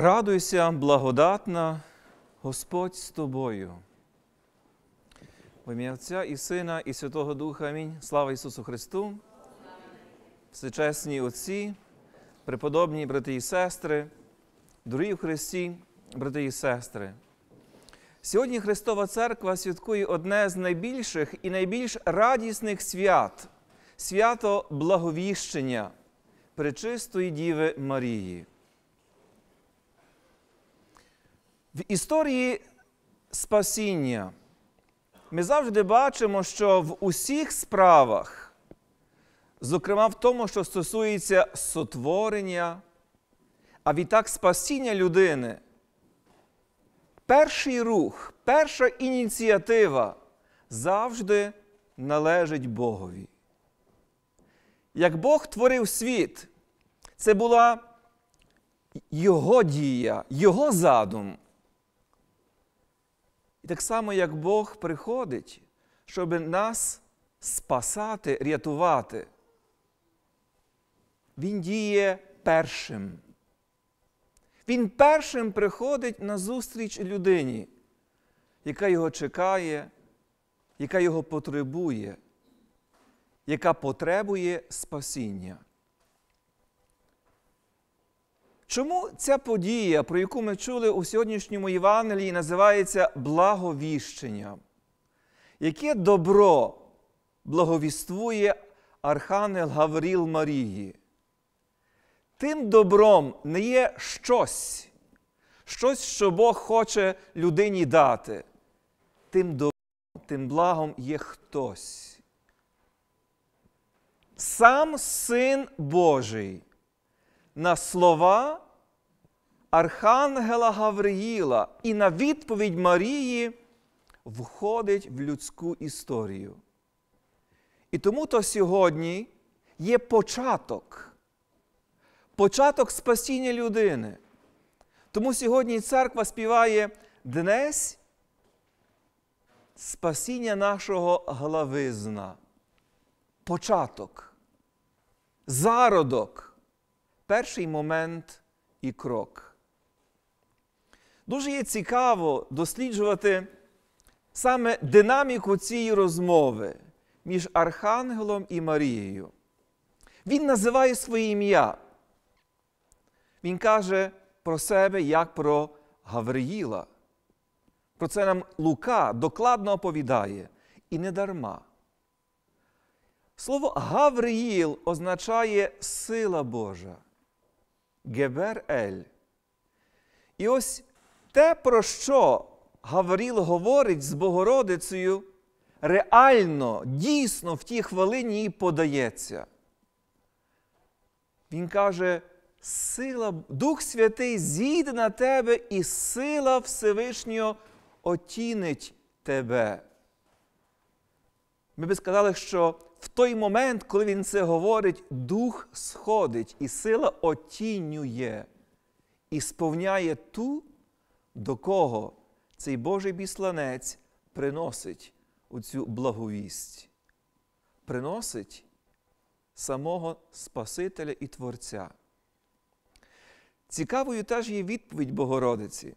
Радуйся, благодатна, Господь з тобою. В ім'я Отця і Сина, і Святого Духа. Амінь. Слава Ісусу Христу. Всечесні Отці, преподобні брати і сестри, дорогі в Христі, брати і сестри. Сьогодні Христова Церква святкує одне з найбільших і найбільш радісних свят свято Благовіщення Пречистої Діви Марії. В історії спасіння ми завжди бачимо, що в усіх справах, зокрема в тому, що стосується сотворення, а відтак спасіння людини, перший рух, перша ініціатива завжди належить Богові. Як Бог творив світ, це була Його дія, Його задум. Так само, як Бог приходить, щоб нас спасати, рятувати, Він діє першим. Він першим приходить на зустріч людині, яка його чекає, яка його потребує, яка потребує спасіння. Чому ця подія, про яку ми чули у сьогоднішньому Євангелії, називається благовіщенням? Яке добро благовіствує Архангел Гавріл Марії? Тим добром не є щось, щось, що Бог хоче людині дати. Тим добром, тим благом є хтось. Сам Син Божий на слова Архангела Гавриїла і на відповідь Марії входить в людську історію. І тому то сьогодні є початок, початок спасіння людини. Тому сьогодні церква співає Днесь спасіння нашого главизна. Початок, зародок перший момент і крок. Дуже є цікаво досліджувати саме динаміку цієї розмови між Архангелом і Марією. Він називає своє ім'я. Він каже про себе як про Гавриїла. Про це нам Лука докладно оповідає і не дарма. Слово Гавриїл означає сила Божа. Гебер Ель. І ось те, про що Гавріл говорить з Богородицею, реально, дійсно в тій хвилині їй подається. Він каже, сила, Дух Святий зійде на тебе, і сила Всевишнього отінить тебе. Ми би сказали, що в той момент, коли він це говорить, дух сходить, і сила отінює і сповняє ту, до кого цей Божий бісланець приносить у цю благовість, приносить самого Спасителя і Творця. Цікавою теж є відповідь Богородиці.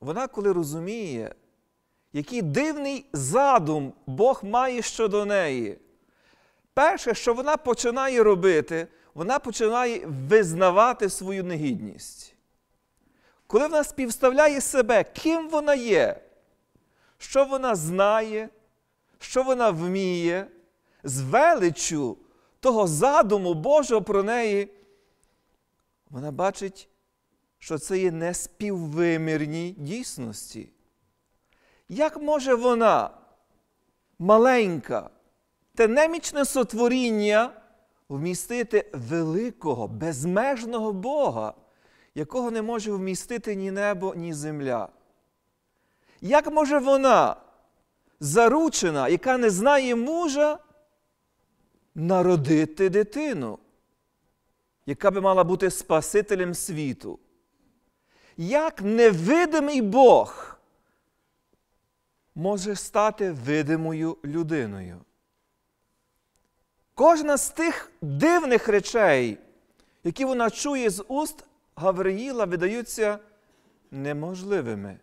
Вона, коли розуміє, який дивний задум Бог має щодо неї. Перше, що вона починає робити, вона починає визнавати свою негідність. Коли вона співставляє себе, ким вона є, що вона знає, що вона вміє, з величчю того задуму Божого про неї, вона бачить, що це є неспіввимірні дійсності. Як може вона, маленька, те немічне сотворіння вмістити великого, безмежного Бога, якого не може вмістити ні небо, ні земля? Як може вона, заручена, яка не знає мужа, народити дитину, яка би мала бути Спасителем світу? Як невидимий Бог може стати видимою людиною? Кожна з тих дивних речей, які вона чує з уст Гавриїла, видаються неможливими,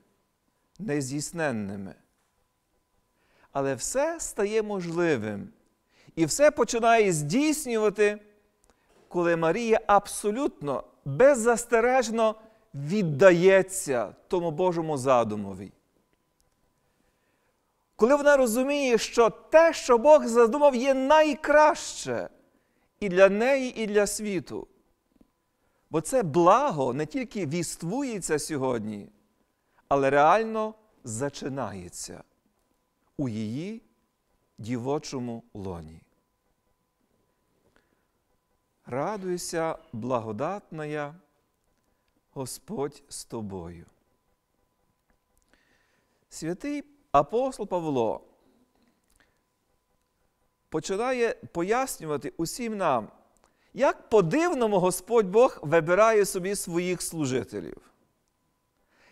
нездійсненними. Але все стає можливим. І все починає здійснювати, коли Марія абсолютно беззастережно віддається тому Божому задумові. Коли вона розуміє, що те, що Бог задумав, є найкраще і для неї, і для світу. Бо це благо не тільки віствується сьогодні, але реально зачинається у її дівочому лоні. Радуйся, благодатная, Господь з тобою. Святий апостол Павло починає пояснювати усім нам, як по-дивному Господь Бог вибирає собі своїх служителів.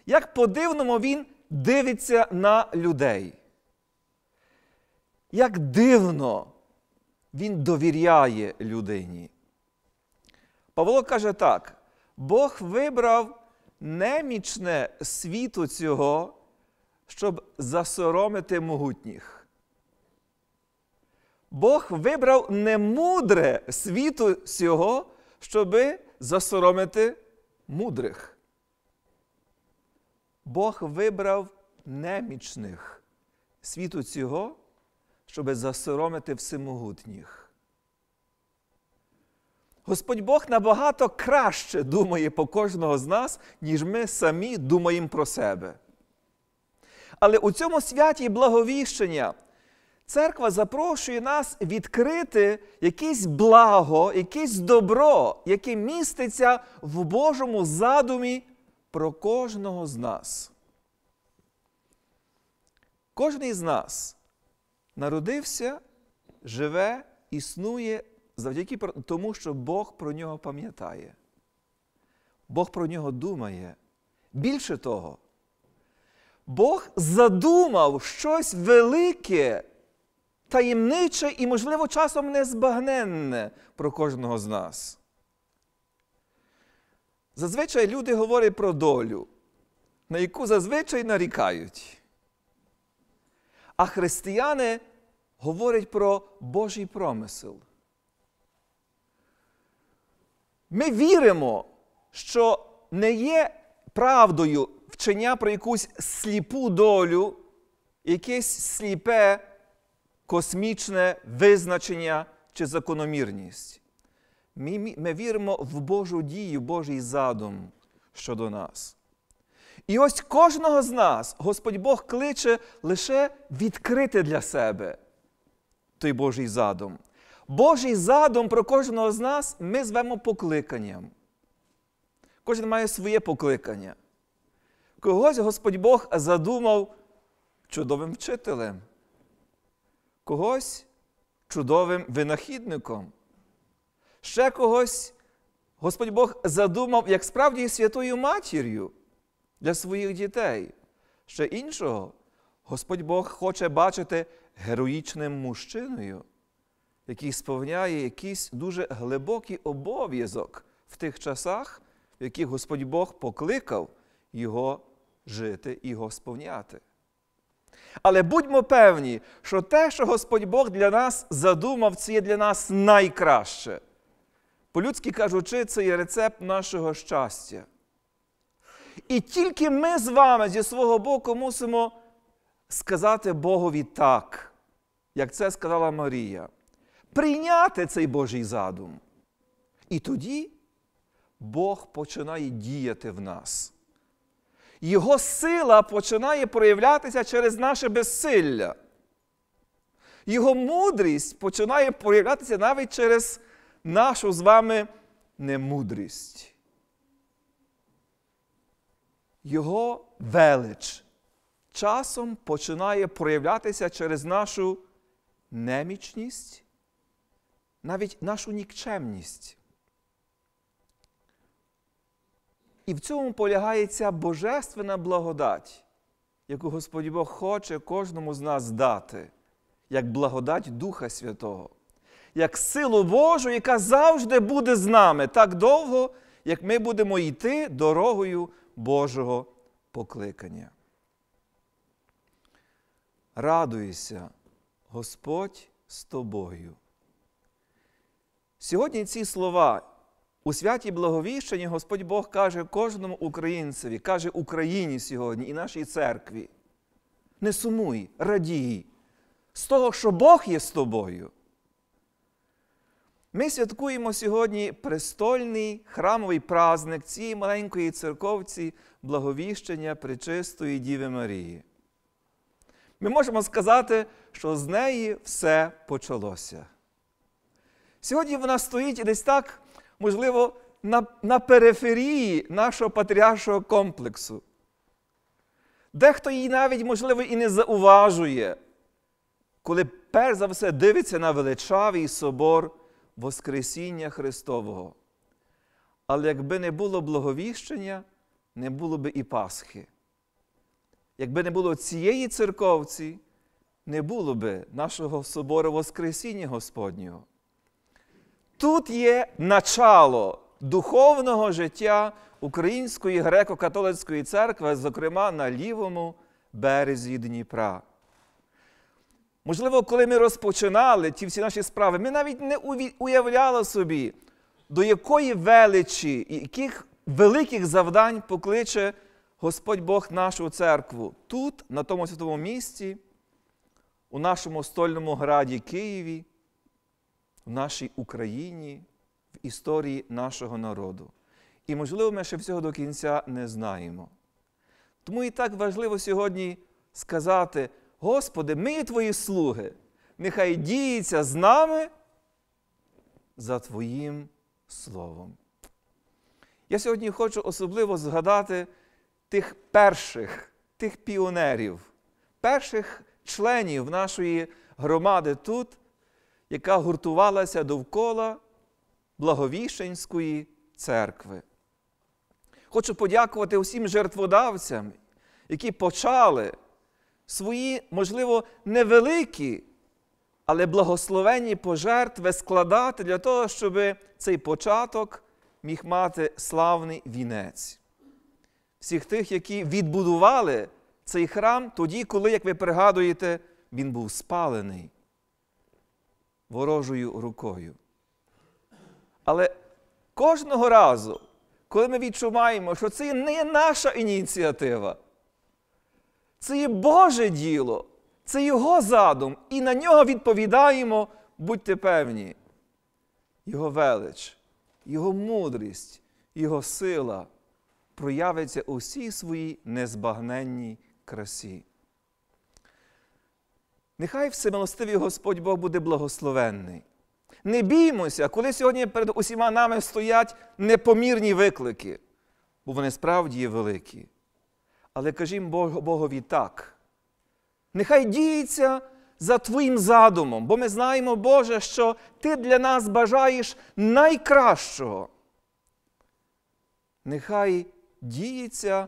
Як по-дивному Він дивиться на людей. Як дивно Він довіряє людині. Павло каже так: Бог вибрав немічне світу цього, щоб засоромити могутніх. Бог вибрав немудре світу цього, щоб засоромити мудрих. Бог вибрав немічних світу цього, щоб засоромити всемогутніх. Господь Бог набагато краще думає по кожного з нас, ніж ми самі думаємо про себе. Але у цьому святі благовіщення церква запрошує нас відкрити якесь благо, якесь добро, яке міститься в Божому задумі про кожного з нас. Кожен із нас народився, живе, існує завдяки тому, що Бог про нього пам'ятає. Бог про нього думає. Більше того, Бог задумав щось велике, таємниче і, можливо, часом незбагненне про кожного з нас. Зазвичай люди говорять про долю, на яку зазвичай нарікають. А християни говорять про Божий промисел. Ми віримо, що не є правдою вчення про якусь сліпу долю, якесь сліпе космічне визначення чи закономірність. Ми, ми віримо в Божу дію, Божий задум щодо нас. І ось кожного з нас Господь Бог кличе лише відкрити для себе той Божий задум. Божий задум про кожного з нас ми звемо покликанням. Кожен має своє покликання. Когось Господь Бог задумав чудовим вчителем, когось чудовим винахідником. Ще когось Господь Бог задумав, як справді святою матір'ю для своїх дітей. Ще іншого Господь Бог хоче бачити героїчним мужчиною який сповняє якийсь дуже глибокий обов'язок в тих часах, в яких Господь Бог покликав його жити і його сповняти. Але будьмо певні, що те, що Господь Бог для нас задумав, це є для нас найкраще. По-людськи кажучи, це є рецепт нашого щастя. І тільки ми з вами зі свого боку мусимо сказати Богові так, як це сказала Марія прийняти цей Божий задум. І тоді Бог починає діяти в нас. Його сила починає проявлятися через наше безсилля. Його мудрість починає проявлятися навіть через нашу з вами немудрість. Його велич часом починає проявлятися через нашу немічність навіть нашу нікчемність. І в цьому полягає ця божественна благодать, яку Господь Бог хоче кожному з нас дати, як благодать Духа Святого, як силу Божу, яка завжди буде з нами так довго, як ми будемо йти дорогою Божого покликання. Радуйся, Господь з тобою. Сьогодні ці слова у святі благовіщенні Господь Бог каже кожному українцеві, каже Україні сьогодні і нашій церкві. Не сумуй, радій з того, що Бог є з тобою. Ми святкуємо сьогодні престольний храмовий праздник цієї маленької церковці благовіщення Пречистої Діви Марії. Ми можемо сказати, що з неї все почалося. Сьогодні вона стоїть десь так, можливо, на, на периферії нашого патріаршого комплексу. Дехто її навіть, можливо, і не зауважує, коли перш за все дивиться на величавий собор Воскресіння Христового. Але якби не було благовіщення, не було би і Пасхи. Якби не було цієї церковці, не було би нашого собору Воскресіння Господнього. Тут є начало духовного життя Української греко-католицької церкви, зокрема на лівому березі Дніпра. Можливо, коли ми розпочинали ті всі наші справи, ми навіть не уявляли собі, до якої величі яких великих завдань покличе Господь Бог нашу церкву тут, на тому святому місці, у нашому стольному граді Києві, в нашій Україні, в історії нашого народу. І, можливо, ми ще всього до кінця не знаємо. Тому і так важливо сьогодні сказати. Господи, ми Твої слуги, нехай діється з нами за Твоїм Словом. Я сьогодні хочу особливо згадати тих перших, тих піонерів, перших членів нашої громади тут, яка гуртувалася довкола Благовіщенської церкви. Хочу подякувати усім жертводавцям, які почали свої, можливо, невеликі, але благословенні пожертви складати для того, щоб цей початок міг мати славний вінець. Всіх тих, які відбудували цей храм тоді, коли, як ви пригадуєте, він був спалений ворожою рукою. Але кожного разу, коли ми відчуваємо, що це не наша ініціатива, це є Боже діло, це Його задум, і на нього відповідаємо, будьте певні. Його велич, Його мудрість, Його сила проявиться у всій своїй незбагненній красі. Нехай всемилостивий Господь Бог буде благословенний. Не біймося, коли сьогодні перед усіма нами стоять непомірні виклики, бо вони справді є великі. Але кажімо Богові так. Нехай діється за Твоїм задумом, бо ми знаємо, Боже, що Ти для нас бажаєш найкращого. Нехай діється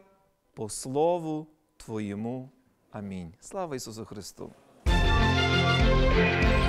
по Слову Твоєму. Амінь. Слава Ісусу Христу! Música